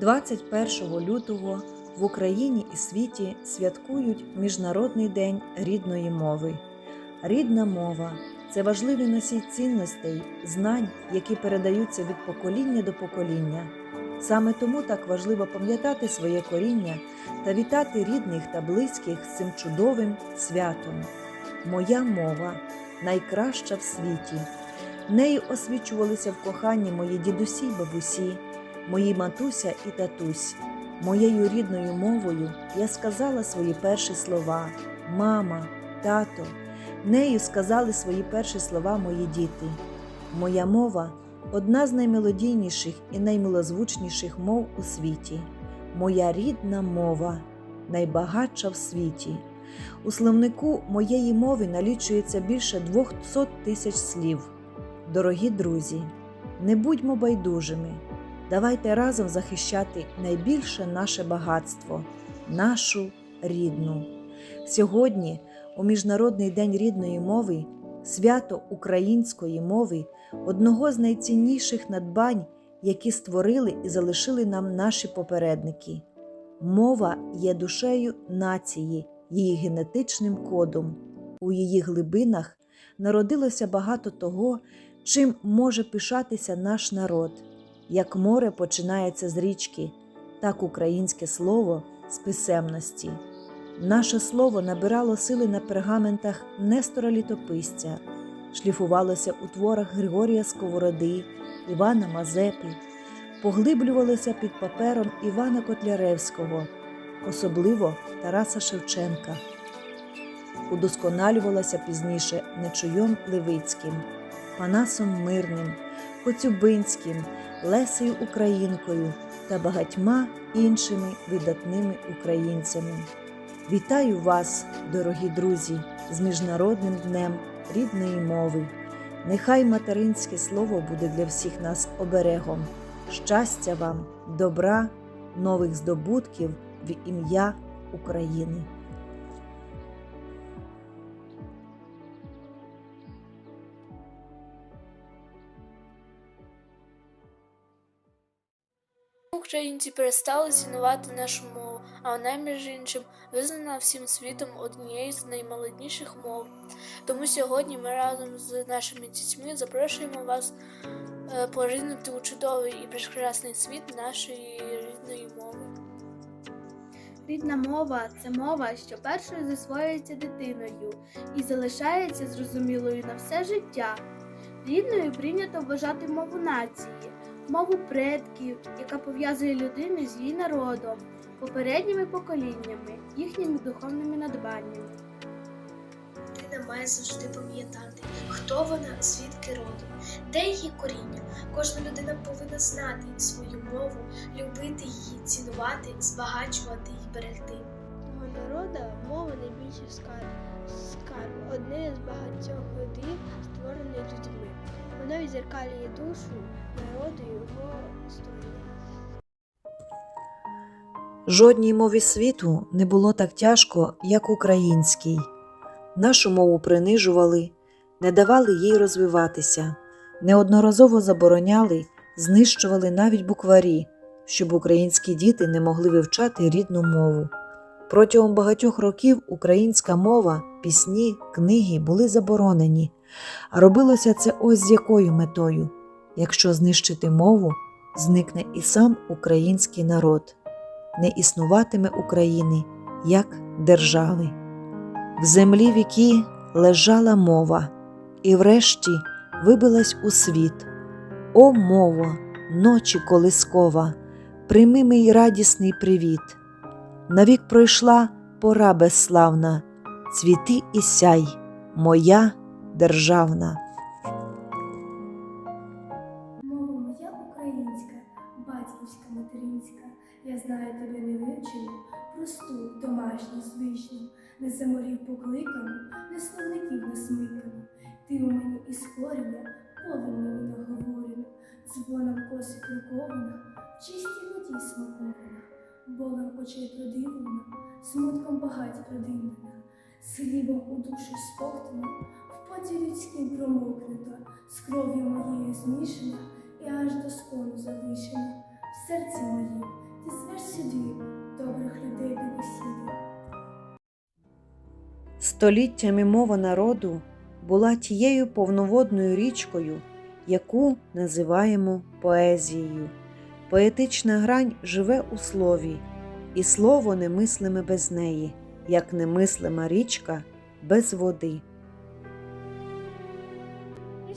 21 лютого в Україні і світі святкують Міжнародний день рідної мови. Рідна мова це важливий носій цінностей, знань, які передаються від покоління до покоління. Саме тому так важливо пам'ятати своє коріння та вітати рідних та близьких з цим чудовим святом. Моя мова найкраща в світі. Нею освічувалися в коханні мої дідусі й бабусі, мої матуся і татусь. Моєю рідною мовою я сказала свої перші слова мама, тато. Нею сказали свої перші слова мої діти. Моя мова одна з наймелодійніших і наймилозвучніших мов у світі. Моя рідна мова найбагатша в світі. У словнику моєї мови налічується більше 200 тисяч слів. Дорогі друзі, не будьмо байдужими. Давайте разом захищати найбільше наше багатство, нашу рідну. Сьогодні, у Міжнародний день рідної мови, свято української мови, одного з найцінніших надбань, які створили і залишили нам наші попередники. Мова є душею нації, її генетичним кодом. У її глибинах народилося багато того, чим може пишатися наш народ. Як море починається з річки, так українське слово з писемності. Наше слово набирало сили на пергаментах Нестора Літописця, шліфувалося у творах Григорія Сковороди, Івана Мазепи, поглиблювалося під папером Івана Котляревського, особливо Тараса Шевченка. Удосконалювалося пізніше Нечуйом Левицьким, Панасом Мирним, Коцюбинським, Лесею Українкою та багатьма іншими видатними українцями. Вітаю вас, дорогі друзі, з Міжнародним днем рідної мови. Нехай материнське слово буде для всіх нас оберегом. Щастя вам, добра, нових здобутків в ім'я України. Українці перестали цінувати нашу мову, а вона, між іншим, визнана всім світом однією з наймолодніших мов. Тому сьогодні ми разом з нашими дітьми запрошуємо вас е, поринути у чудовий і прекрасний світ нашої рідної мови. Рідна мова це мова, що першою засвоюється дитиною і залишається зрозумілою на все життя. Рідною прийнято вважати мову нації, мову предків, яка пов'язує людину з її народом, попередніми поколіннями, їхніми духовними надбаннями. Людина має завжди пам'ятати, хто вона, звідки родом, де її коріння. Кожна людина повинна знати свою мову, любити її, цінувати, збагачувати і берегти. Мого народа мова найбільший скарб. Скарб одне з багатьох видів, створений людьми. Воно відзеркалює душу народу його історію. Жодній мові світу не було так тяжко, як українській. Нашу мову принижували, не давали їй розвиватися, неодноразово забороняли, знищували навіть букварі, щоб українські діти не могли вивчати рідну мову. Протягом багатьох років українська мова, пісні, книги були заборонені, а робилося це ось з якою метою. Якщо знищити мову, зникне і сам український народ не існуватиме України як держави. В землі віки лежала мова, і врешті вибилась у світ. О, мово, ночі колискова, прийми мій радісний привіт. Навік пройшла пора безславна, цвіти і сяй, моя державна. Мова моя українська, батьківська материнська, я знаю тебе не вивчену, просту, домашню, звичну, не заморів покликану, не словників насмикану. Ти у мені із коріння, полем мені наговорена, дзвоном коси крукована, в чистій воді смакована, болем очей продивлена, смутком багать продимлена, з хлібом у душу споктана, поті людським промокнута, з кров'ю моєю змішана і аж до скону залишена, в серці моїм ти звеш сюди добрих людей до бесіди. Століттями мова народу була тією повноводною річкою, яку називаємо поезією. Поетична грань живе у слові, і слово немислиме без неї, як немислима річка без води.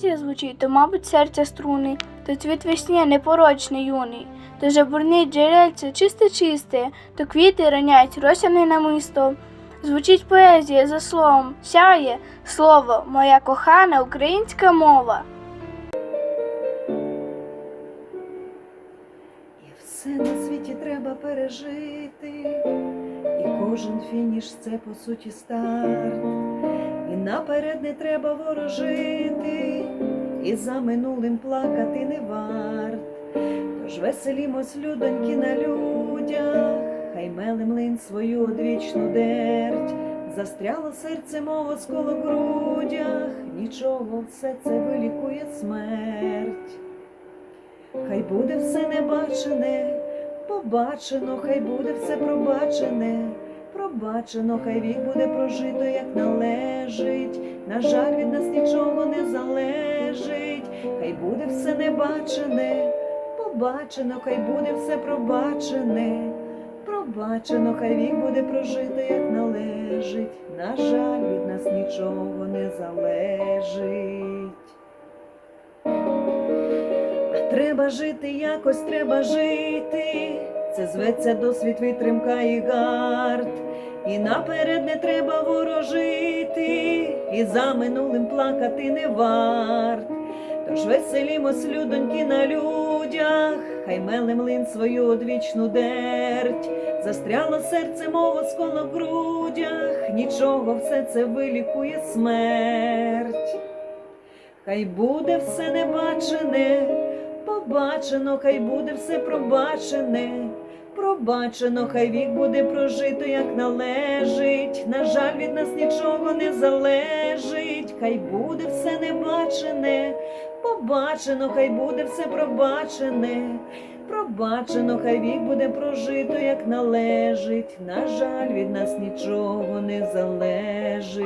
Поезія звучить, то, мабуть, серця струни, то цвіт весні непорочний юний, то жабурнить джерельце чисте-чисте, то квіти ранять росяне намисто. Звучить поезія за словом, сяє слово, моя кохана українська мова. І все на світі треба пережити, і кожен фініш це по суті старт. Наперед не треба ворожити, і за минулим плакати не варт. Тож веселімось, людоньки, на людях, хай меле млин свою одвічну дерть. Застряло серце мого сколо грудях, нічого все це вилікує смерть. Хай буде все небачене, побачено, хай буде все пробачене, пробачено, хай вік буде прожито, як належить. На жаль, від нас нічого не залежить, хай буде все небачене, побачено, хай буде все пробачене, пробачено, хай вік буде прожито, як належить. На жаль, від нас нічого не залежить. Треба жити, якось треба жити. Це зветься досвід, витримка і гард. І наперед не треба ворожити, і за минулим плакати не варт. Тож веселімось, людоньки, на людях, хай меле млин свою одвічну дерть. Застряло серце мого сколо в грудях, нічого все це вилікує смерть. Хай буде все небачене, побачено, хай буде все пробачене, пробачено, хай вік буде прожито, як належить. На жаль, від нас нічого не залежить, хай буде все небачене, побачено, хай буде все пробачене, пробачено, хай вік буде прожито, як належить. На жаль, від нас нічого не залежить.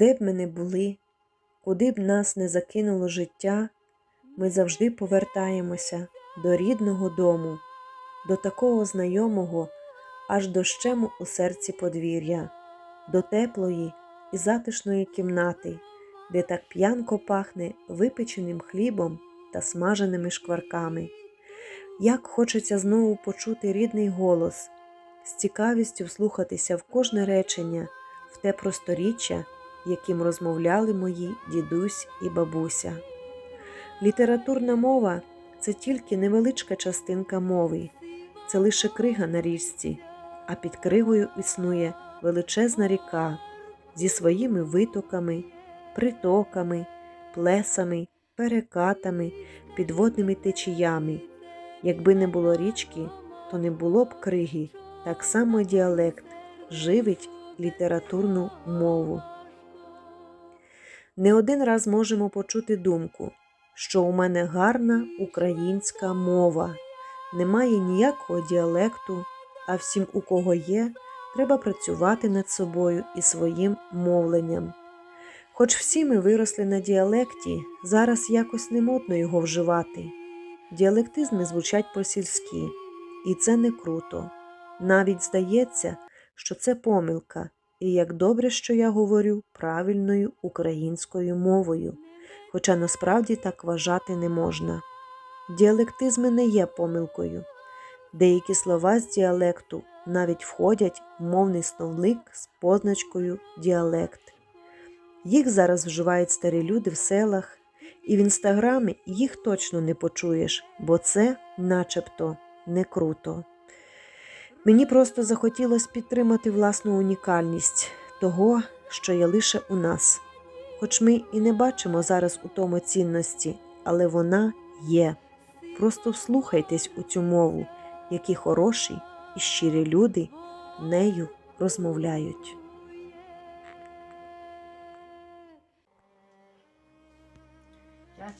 Де б ми не були, куди б нас не закинуло життя, ми завжди повертаємося до рідного дому, до такого знайомого, аж дощему у серці подвір'я, до теплої і затишної кімнати, де так п'янко пахне випеченим хлібом та смаженими шкварками. Як хочеться знову почути рідний голос, з цікавістю вслухатися в кожне речення, в те просторіччя, яким розмовляли мої дідусь і бабуся. Літературна мова це тільки невеличка частинка мови, це лише крига на річці, а під кригою існує величезна ріка зі своїми витоками, притоками, плесами, перекатами, підводними течіями. Якби не було річки, то не було б криги, так само діалект живить літературну мову. Не один раз можемо почути думку, що у мене гарна українська мова, немає ніякого діалекту, а всім, у кого є, треба працювати над собою і своїм мовленням. Хоч всі ми виросли на діалекті, зараз якось не модно його вживати. Діалектизми звучать по-сільськи, і це не круто. Навіть здається, що це помилка, і як добре, що я говорю правильною українською мовою, хоча насправді так вважати не можна. Діалектизми не є помилкою. Деякі слова з діалекту навіть входять в мовний словник з позначкою діалект. Їх зараз вживають старі люди в селах, і в інстаграмі їх точно не почуєш, бо це начебто не круто. Мені просто захотілося підтримати власну унікальність того, що є лише у нас. Хоч ми і не бачимо зараз у тому цінності, але вона є. Просто вслухайтесь у цю мову, які хороші і щирі люди нею розмовляють.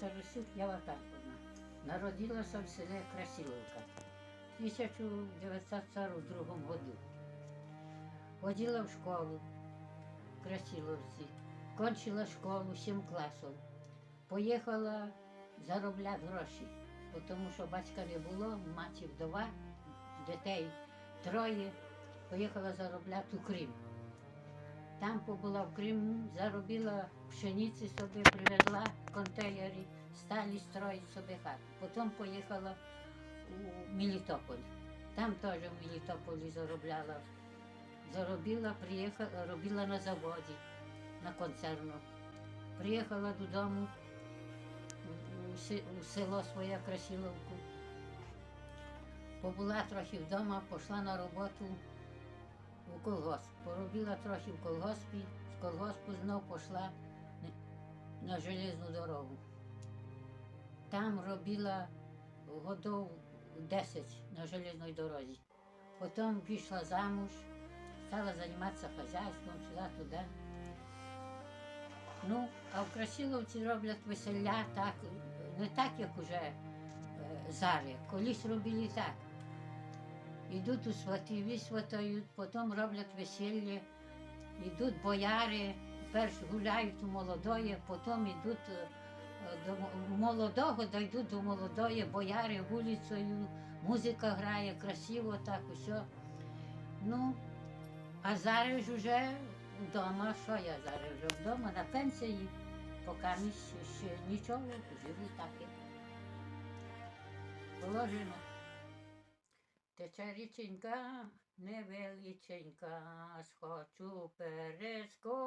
Ця Русюк Ява Карповна. Народилася в селі Красиловка в 1942 году. Ходила в школу в Красиловці, кончила школу 7 класів. Поїхала заробляти гроші, тому що батька не було, маті вдова, дітей троє. Поїхала заробляти у Крим. Там побула в Криму, заробила пшениці собі, привезла в контейнері, стали строїти собі хату. Потім поїхала у Мелітополь. Там теж в Мелітополі заробляла. Заробила, приїхала, робила на заводі, на концерну. Приїхала додому у, село своє Красиловку. Побула трохи вдома, пішла на роботу у колгосп. Поробила трохи в колгоспі, з колгоспу знов пішла на железну дорогу. Там робила годов 10 на железній дорозі. Потім пішла замуж, стала займатися хазяйством, сюди-туди. Ну, а в Красиловці роблять веселя так, не так, як уже е, зараз. Колись робили так. Йдуть у свати, висватають, потім роблять весілля, йдуть бояри, перш гуляють у молодої, потім йдуть е, до молодого, дійдуть до молодої, бояри вулицею, музика грає, красиво так, усе. Ну, а зараз ж уже вдома, що я зараз вже вдома на пенсії, поки ще, ще нічого, живу так, як положено. Тече річенька невеличенька, схочу перескочу.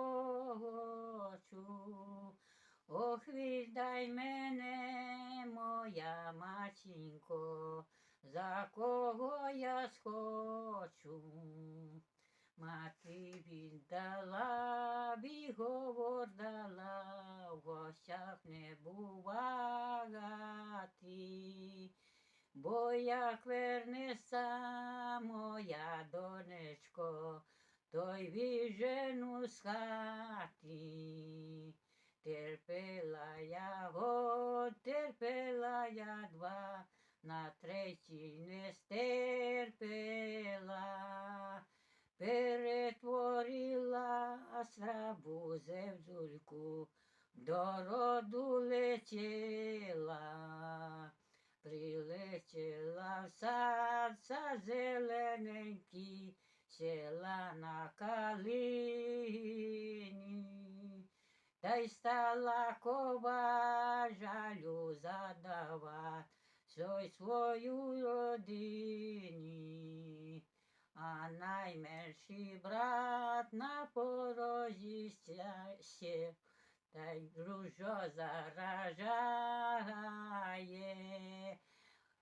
Ох, віддай мене, моя матінко, за кого я схочу. Мати віддала, біговор дала, в гостях не бувати. Бо як вернеться моя донечко, то й віжену з хати. Терпела я год, терпела я два, на третій не стерпела. Перетворила срабу зевзульку, до роду летіла. Прилетіла в сад са зелененький, села на калині, та й стала кова жалю задавать сой свою родині. А найменший брат на порозі сів, та й ружо заражає.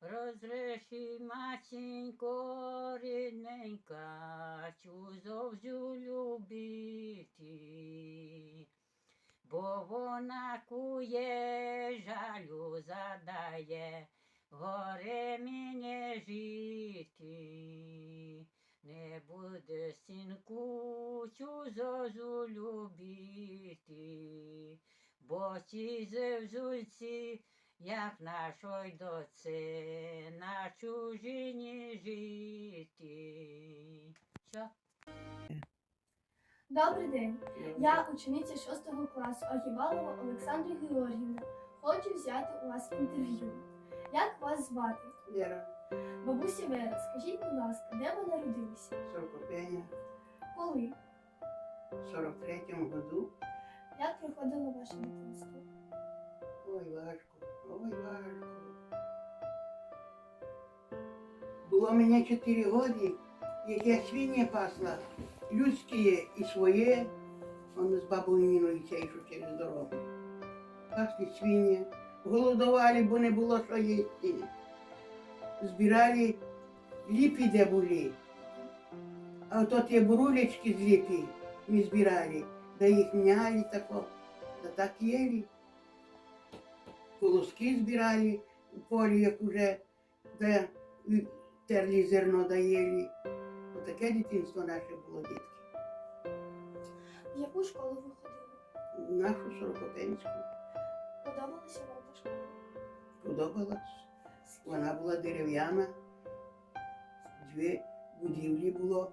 Розреши, матінько, рідненька, цю любити, бо вона кує, жалю задає, горе мені жити. Не буде синку цю зозу любити, бо ці зевзульці, як нашої доце, на чужині жити. Що? Добрий день. Я учениця 6 класу Агібалова Олександра Георгіївна. Хочу взяти у вас інтерв'ю. Як вас звати? Вера, Бабуся Вера, скажіть, будь ласка, де ви народилися? Сорокопеня, Коли? в 43-му году. Як проходило ваше дитинство? Ой, важко, ой, важко. Було мені 4 роки, як я свині пасла, людські і своє, он з бабою Ніною йшов через дорогу. Пасли свині, голодували, бо не було що їсти. Збирали ліпі, де були. А ото ті бурулечки з ліпі ми збирали, да їх мняли тако. Да так ели. Колоски збирали у полі, як уже де і терли зерно доїли. Отаке дитинство наше було, дітки. В яку школу ви ходили? Нашу сорокопенську Подобалася вам та школа? подобалась. Вона була дерев'яна, дві будівлі було.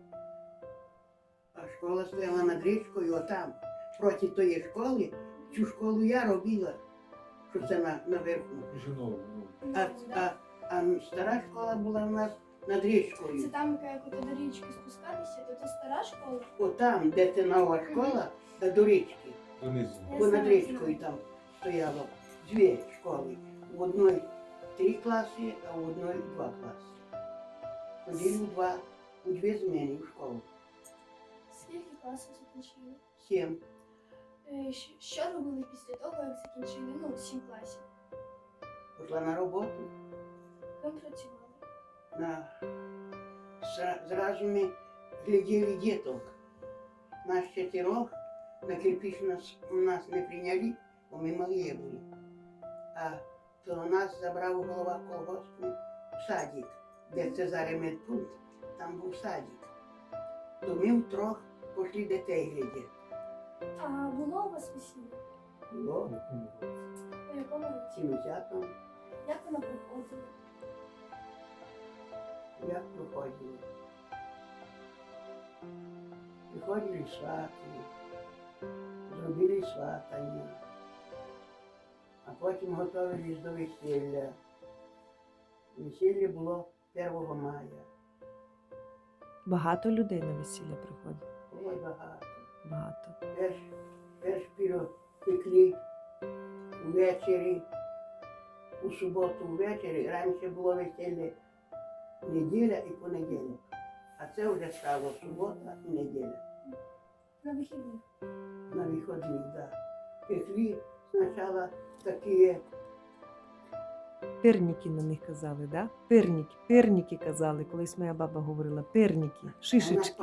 А школа стояла над річкою, отам, проти тої школи. Цю школу я робила, що це на, наверху. Ну. А, а, а стара школа була в нас над річкою. Це там, як до річки спускатися, то це стара школа? Отам, де це нова школа, та до річки. Бо над річкою там стояло дві школи. В одній три класи, а в одній два класи. Ходили у два, у дві зміни в школу. Скільки класів закінчили? Сім. Е, Що робили після того, як закінчили ну, сім класів? Пішла на роботу. Ким працювали? На... Зра- Зразу ми гляділи діток. Нас чотирьох на кирпич нас, нас не прийняли, бо ми малі були. А то нас забрав голова колгоспу в садик, де це зараз медпункт, там був садик. То ми втрьох пішли дітей глядіти. А було у вас весілля? Було У якому році? 70-му, Як воно проходило? Як проходили. Приходили свати, зробили сватання, а потім готувалися до весілля. Весілля було 1 мая. Багато людей на весілля приходить. Ой, багато. Багато. Перш, перш піро пекли ввечері, у суботу ввечері. Раніше було весілля неділя і понеділок. А це вже стало субота і неділя. На вихідних. на виходных, да. Пекли сначала такие, Пирніки на них казали, да? Пирніки, пирніки казали. Колись моя баба говорила пирніки, шишечки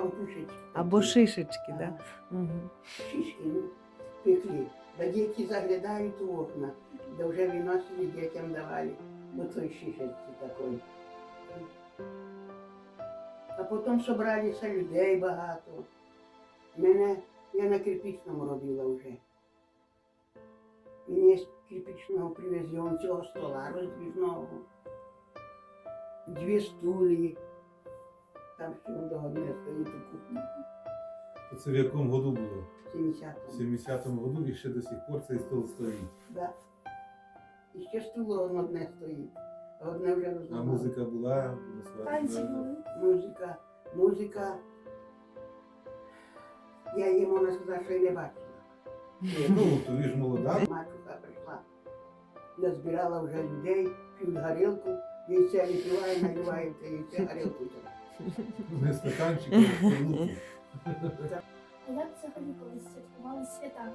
або такі. шишечки, да? Угу. Шишки, ну, пекли. Да дети заглядають у окна, да вже виносили, детям давали. Вот той шишечки такой. А потім собралися людей багато. Мене, я на кирпичному робила вже. Мені з кирпичного привезли он цього стола роздвіжного. Дві стулі. Там ще он догодне стоїть у кухні. Це в якому году було? В 70-му. В 70-му году і ще до сих пор цей стол стоїть. Да. І ще стуло одне стоїть. А одне вже А музика була, Танці були. Музика, музика. Я її можна сказати, що й не бачила. Ну, то ви ж молода. Мачуха прийшла. Назбирала вже людей, п'ють горілку, яйця випиває, наливає в те яйце горілку. Не стаканчик, а як взагалі колись святкували свята?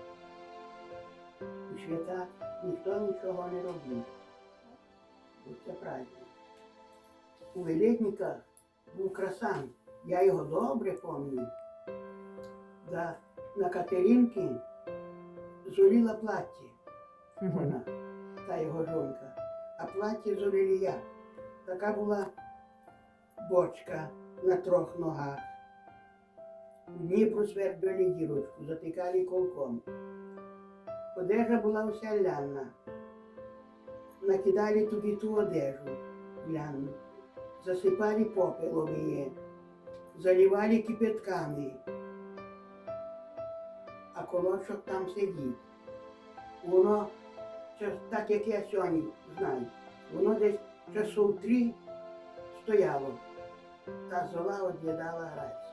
Свята ніхто нічого не робив. Це праздник. У Велетниках був красан. Я його добре пам'ятаю. Да, на Катеринки зоріла плаття. Вона, та його жонка. А плаття зорили я. Така була бочка на трьох ногах. У Дніпру свербили дірочку, затикали колком. Одежа була вся ляна. Накидали туди ту одежу ляну, засипали попелові, заливали кипятками, а колочок там сидить. Воно, так як я сьогодні знаю, воно десь часов три стояло, та зола од'їдала граць.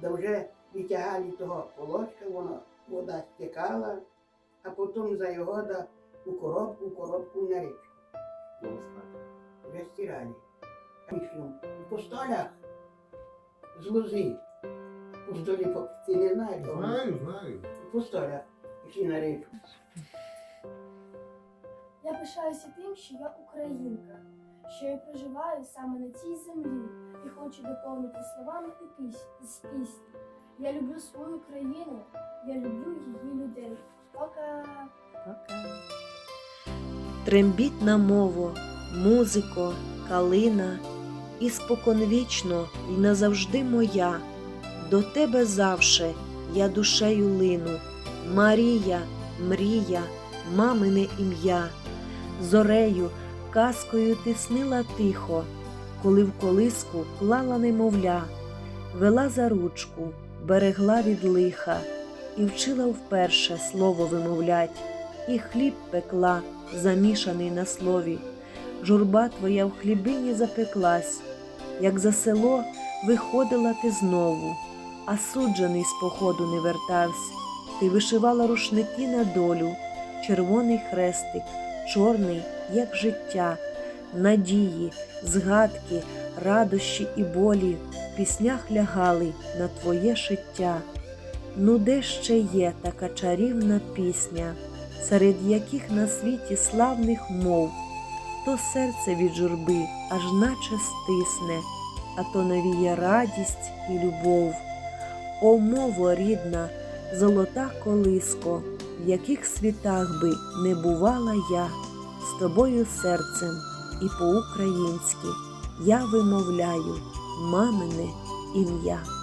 Да вже витягали того колочка, воно вода стікала, а потім за його да, у коробку, у коробку на річку. Вже стирали. Пішлю. постолях з лози. По столі, по- ти не знаєш. Знаю, знаю. по столях пішли на річку. Я пишаюся тим, що я українка, що я проживаю саме на цій землі і хочу доповнити словами і з пісні. Я люблю свою країну, я люблю її людей. Пока! Пока. Трембітна мово, музико, калина, і споконвічно й назавжди моя. До тебе завше я душею лину. Марія, мрія, мамине ім'я. Зорею, казкою ти снила тихо, коли в колиску клала немовля, вела за ручку, берегла від лиха і вчила вперше слово вимовлять, і хліб пекла, замішаний на слові. Журба твоя в хлібині запеклась, як за село виходила ти знову, а суджений з походу не вертався. Ти вишивала рушники на долю, червоний хрестик, чорний, як життя, надії, згадки, радощі і болі в піснях лягали на твоє шиття. Ну де ще є така чарівна пісня, серед яких на світі славних мов, то серце від журби аж наче стисне, а то навіє радість і любов. О, мово рідна, золота колиско, в яких світах би не бувала я, з тобою серцем і по-українськи я вимовляю мамине ім'я.